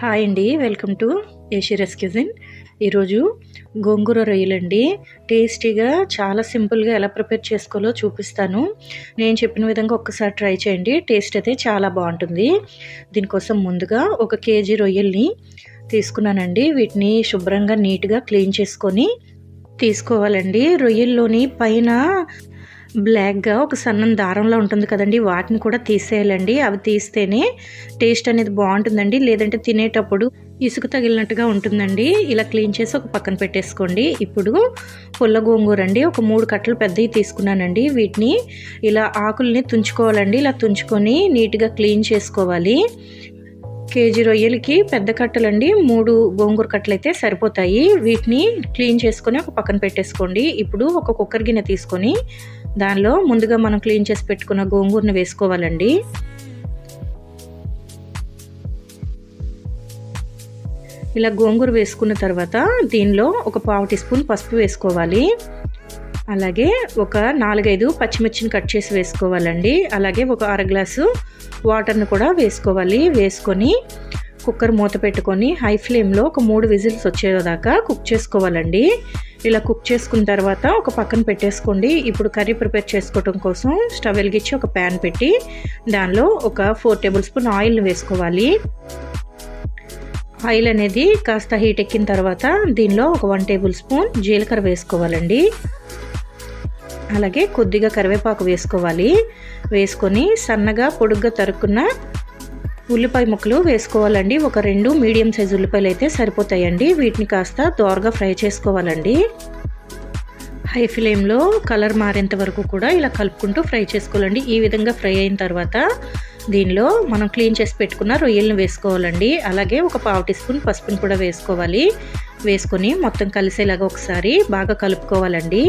Hi అండి welcome to ఏషిరస్ కిజన్ ఈరోజు గోంగూర రొయ్యలండి. టేస్టీగా చాలా సింపుల్గా ఎలా ప్రిపేర్ చేసుకోవాలో చూపిస్తాను. నేను చెప్పిన విధంగా ఒక్కసారి ట్రై చేయండి టేస్ట్ అయితే చాలా బాగుంటుంది. దీనికోసం ముందుగా ఒక కేజీ రొయ్యల్ని తీసుకున్నానండి. వీటిని శుభ్రంగా నీట్గా క్లీన్ చేసుకొని తీసుకోవాలండి. రొయ్యల్లోని పైన బ్లాక్గా ఒక సన్నం దారంలో ఉంటుంది కదండి. వాటిని కూడా తీసేయాలండి. అవి తీస్తేనే టేస్ట్ అనేది బాగుంటుందండి. లేదంటే తినేటప్పుడు ఇసుక తగిలినట్టుగా ఉంటుందండి. ఇలా క్లీన్ చేసి ఒక పక్కన పెట్టేసుకోండి. ఇప్పుడు పుల్ల గోంగూర అండి. ఒక మూడు కట్టలు పెద్దవి తీసుకున్నానండి. వీటిని ఇలా ఆకుల్ని తుంచుకోవాలండి. ఇలా తుంచుకొని నీట్గా క్లీన్ చేసుకోవాలి. కేజీ రొయ్యలకి పెద్ద కట్టలండి. మూడు గోంగూర కట్టలు అయితే సరిపోతాయి. వీటిని క్లీన్ చేసుకొని ఒక పక్కన పెట్టేసుకోండి. ఇప్పుడు ఒక కుక్కర్ గిన్నె తీసుకొని దానిలో ముందుగా మనం క్లీన్ చేసి పెట్టుకున్న గోంగూరను వేసుకోవాలండి. ఇలా గోంగూర వేసుకున్న తర్వాత దీనిలో ఒక పావు టీ స్పూన్ పసుపు వేసుకోవాలి. అలాగే ఒక నాలుగైదు పచ్చిమిర్చిని కట్ చేసి వేసుకోవాలండి. అలాగే ఒక అర గ్లాసు వాటర్ని కూడా వేసుకోవాలి. వేసుకొని కుక్కర్ మూత పెట్టుకొని హై ఫ్లేమ్లో ఒక మూడు విజిల్స్ వచ్చేదాకా కుక్ చేసుకోవాలండి. ఇలా కుక్ చేసుకున్న తర్వాత ఒక పక్కన పెట్టేసుకోండి. ఇప్పుడు కర్రీ ప్రిపేర్ చేసుకోవడం కోసం స్టవ్ వెలిగించి ఒక ప్యాన్ పెట్టి దానిలో ఒక ఫోర్ టేబుల్ స్పూన్ ఆయిల్ని వేసుకోవాలి. ఆయిల్ అనేది కాస్త హీట్ ఎక్కిన తర్వాత దీనిలో ఒక వన్ టేబుల్ స్పూన్ జీలకర్ర వేసుకోవాలండి. అలాగే కొద్దిగా కరివేపాకు వేసుకోవాలి. వేసుకొని సన్నగా పొడుగ్గా తరుక్కున్న ఉల్లిపాయ ముక్కలు వేసుకోవాలండి. ఒక రెండు మీడియం సైజు ఉల్లిపాయలు అయితే సరిపోతాయండి. వీటిని కాస్త దోరగా ఫ్రై చేసుకోవాలండి. హై ఫ్లేమ్లో కలర్ మారేంత వరకు కూడా ఇలా కలుపుకుంటూ ఫ్రై చేసుకోవాలండి. ఈ విధంగా ఫ్రై అయిన తర్వాత దీనిలో మనం క్లీన్ చేసి పెట్టుకున్న రొయ్యలను వేసుకోవాలండి. అలాగే ఒక పావు టీ స్పూన్ పసుపుని కూడా వేసుకోవాలి. వేసుకొని మొత్తం కలిసేలాగా ఒకసారి బాగా కలుపుకోవాలండి.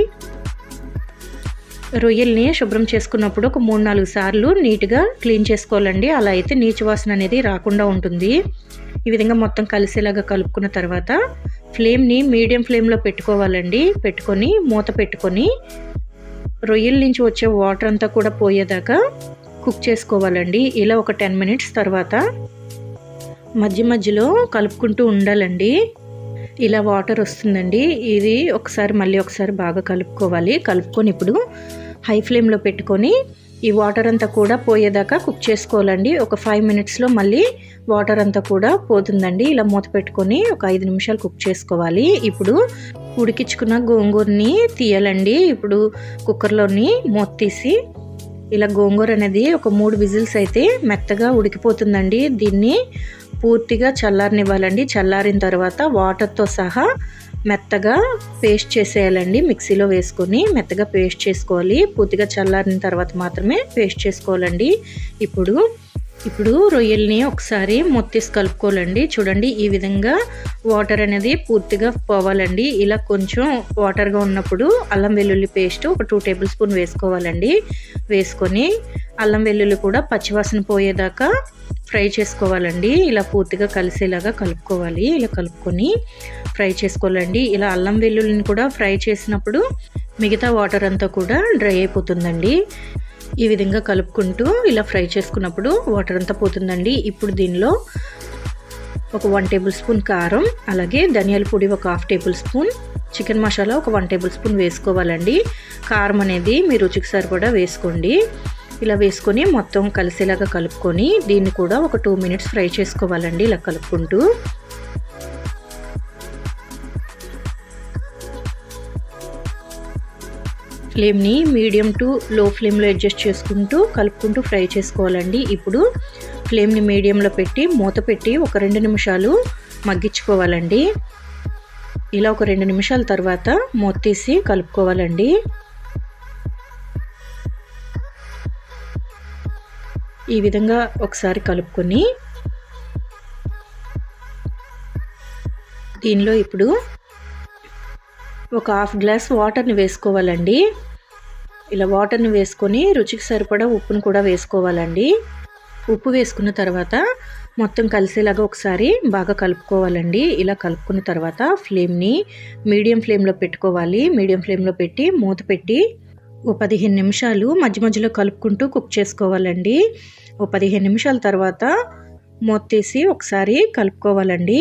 రొయ్యల్ని శుభ్రం చేసుకున్నప్పుడు ఒక మూడు నాలుగు సార్లు నీట్గా క్లీన్ చేసుకోవాలండి. అలా అయితే నీచు వాసన అనేది రాకుండా ఉంటుంది. ఈ విధంగా మొత్తం కలిసేలాగా కలుపుకున్న తర్వాత ఫ్లేమ్ని మీడియం ఫ్లేమ్లో పెట్టుకోవాలండి. పెట్టుకొని మూత పెట్టుకొని రొయ్యల నుంచి వచ్చే వాటర్ అంతా కూడా పోయేదాకా కుక్ చేసుకోవాలండి. ఇలా ఒక టెన్ మినిట్స్ తర్వాత మధ్య మధ్యలో కలుపుకుంటూ ఉండాలండి. ఇలా వాటర్ వస్తుందండి. ఇది ఒకసారి మళ్ళీ ఒకసారి బాగా కలుపుకోవాలి. కలుపుకొని ఇప్పుడు హై ఫ్లేమ్లో పెట్టుకొని ఈ వాటర్ అంతా కూడా పోయేదాకా కుక్ చేసుకోవాలండి. ఒక ఫైవ్ మినిట్స్లో మళ్ళీ వాటర్ అంతా కూడా పోతుందండి. ఇలా మూత పెట్టుకొని ఒక ఐదు నిమిషాలు కుక్ చేసుకోవాలి. ఇప్పుడు ఉడికించుకున్న గోంగూరని తీయాలండి. ఇప్పుడు కుక్కర్లోని మూత తీసి ఇలా గోంగూర అనేది ఒక మూడు విజిల్స్ అయితే మెత్తగా ఉడికిపోతుందండి. దీన్ని పూర్తిగా చల్లారనివ్వాలండి. చల్లారిన తర్వాత వాటర్తో సహా మెత్తగా పేస్ట్ చేసేయాలండి. మిక్సీలో వేసుకొని మెత్తగా పేస్ట్ చేసుకోవాలి. పూర్తిగా చల్లారిన తర్వాత మాత్రమే పేస్ట్ చేసుకోవాలండి. ఇప్పుడు ఇప్పుడు రొయ్యల్ని ఒకసారి మొత్తేసి కలుపుకోవాలండి. చూడండి ఈ విధంగా వాటర్ అనేది పూర్తిగా పోవాలండి. ఇలా కొంచెం వాటర్గా ఉన్నప్పుడు అల్లం వెల్లుల్లి పేస్ట్ ఒక టూ టేబుల్ స్పూన్ వేసుకోవాలండి. వేసుకొని అల్లం వెల్లుల్లి కూడా పచ్చివాసన పోయేదాకా ఫ్రై చేసుకోవాలండి. ఇలా పూర్తిగా కలిసేలాగా కలుపుకోవాలి. ఇలా కలుపుకొని ఫ్రై చేసుకోవాలండి. ఇలా అల్లం వెల్లుల్లిని కూడా ఫ్రై చేసినప్పుడు మిగతా వాటర్ అంతా కూడా డ్రై అయిపోతుందండి. ఈ విధంగా కలుపుకుంటూ ఇలా ఫ్రై చేసుకున్నప్పుడు వాటర్ అంతా పోతుందండి. ఇప్పుడు దీనిలో ఒక వన్ టేబుల్ స్పూన్ కారం అలాగే ధనియాల పొడి ఒక half tablespoon chicken masala ఒక వన్ టేబుల్ స్పూన్ వేసుకోవాలండి. కారం అనేది మీ రుచికి సరిపడా వేసుకోండి. ఇలా వేసుకొని మొత్తం కలిసేలాగా కలుపుకొని దీన్ని కూడా ఒక టూ మినిట్స్ ఫ్రై చేసుకోవాలండి ఇలా కలుపుకుంటూ. ఫ్లేమ్ని మీడియం టు లో ఫ్లేమ్లో అడ్జస్ట్ చేసుకుంటూ కలుపుకుంటూ ఫ్రై చేసుకోవాలండి. ఇప్పుడు ఫ్లేమ్ని మీడియంలో పెట్టి మూత పెట్టి ఒక రెండు నిమిషాలు మగ్గించుకోవాలండి. ఇలా ఒక రెండు నిమిషాల తర్వాత మూత తీసి కలుపుకోవాలండి. ఈ విధంగా ఒకసారి కలుపుకొని దీనిలో ఇప్పుడు ఒక హాఫ్ గ్లాస్ వాటర్ని వేసుకోవాలండి. ఇలా వాటర్ని వేసుకొని రుచికి సరిపడా ఉప్పును కూడా వేసుకోవాలండి. ఉప్పు వేసుకున్న తర్వాత మొత్తం కలిసేలాగా ఒకసారి బాగా కలుపుకోవాలండి. ఇలా కలుపుకున్న తర్వాత ఫ్లేమ్ని మీడియం ఫ్లేమ్లో పెట్టుకోవాలి. మీడియం ఫ్లేమ్లో పెట్టి మూత పెట్టి ఓ పదిహేను నిమిషాలు మధ్య మధ్యలో కలుపుకుంటూ కుక్ చేసుకోవాలండి. ఓ పదిహేను నిమిషాల తర్వాత మూత తీసి ఒకసారి కలుపుకోవాలండి.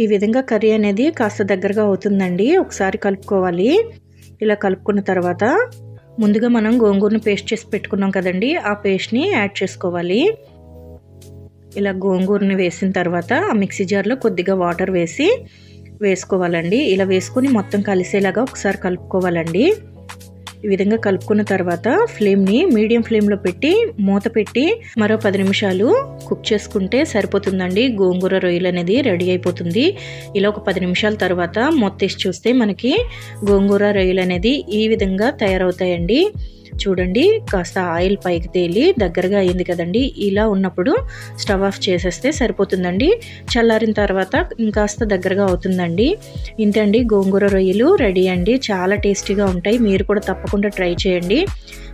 ఈ విధంగా కర్రీ అనేది కాస్త దగ్గరగా అవుతుందండి. ఒకసారి కలుపుకోవాలి. ఇలా కలుపుకున్న తర్వాత ముందుగా మనం గోంగూరను పేస్ట్ చేసి పెట్టుకున్నాం కదండి. ఆ పేస్ట్ని యాడ్ చేసుకోవాలి. ఇలా గోంగూరని వేసిన తర్వాత ఆ మిక్సీ జార్లో కొద్దిగా వాటర్ వేసి వేసుకోవాలండి. ఇలా వేసుకొని మొత్తం కలిసేలాగా ఒకసారి కలుపుకోవాలండి. ఈ విధంగా కలుపుకున్న తర్వాత ఫ్లేమ్ని మీడియం ఫ్లేమ్లో పెట్టి మూత పెట్టి మరో పది నిమిషాలు కుక్ చేసుకుంటే సరిపోతుందండి. గోంగూర రొయ్యలు అనేది రెడీ అయిపోతుంది. ఇలా ఒక పది నిమిషాల తర్వాత మూత తీసి చూస్తే మనకి గోంగూర రొయ్యలు అనేది ఈ విధంగా తయారవుతాయండి. చూడండి కాస్త ఆయిల్ పైకి తేలి దగ్గరగా అయింది కదండి. ఇలా ఉన్నప్పుడు స్టవ్ ఆఫ్ చేసేస్తే సరిపోతుందండి. చల్లారిన తర్వాత ఇంకాస్త దగ్గరగా అవుతుందండి. ఇంతండి గోంగూర రొయ్యలు రెడీ అండి. చాలా టేస్టీగా ఉంటాయి. మీరు కూడా తప్పకుండా ట్రై చేయండి.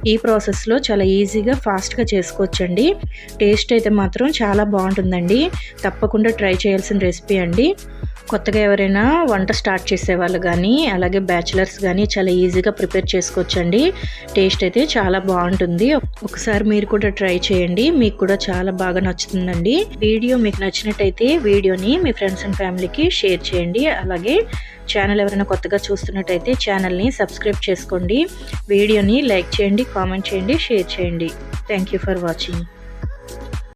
ఈ ప్రాసెస్లో చాలా ఈజీగా ఫాస్ట్గా చేసుకోవచ్చండి. టేస్ట్ అయితే మాత్రం చాలా బాగుంటుందండి. తప్పకుండా ట్రై చేయాల్సిన రెసిపీ అండి. కొత్తగా ఎవరైనా వంట స్టార్ట్ చేసే వాళ్ళు కానీ అలాగే బ్యాచిలర్స్ కానీ చాలా ఈజీగా ప్రిపేర్ చేసుకోవచ్చండి. టేస్ట్ అయితే చాలా బాగుంటుంది. ఒకసారి మీరు కూడా ట్రై చేయండి. మీకు కూడా చాలా బాగా నచ్చుతుందండి. వీడియో మీకు నచ్చినట్టయితే వీడియోని మీ ఫ్రెండ్స్ అండ్ ఫ్యామిలీకి షేర్ చేయండి. అలాగే ఛానల్ ఎవరైనా కొత్తగా చూస్తున్నట్టయితే ఛానల్ని సబ్స్క్రైబ్ చేసుకోండి. వీడియోని లైక్ చేయండి కామెంట్ చేయండి షేర్ చేయండి. Thank you for watching.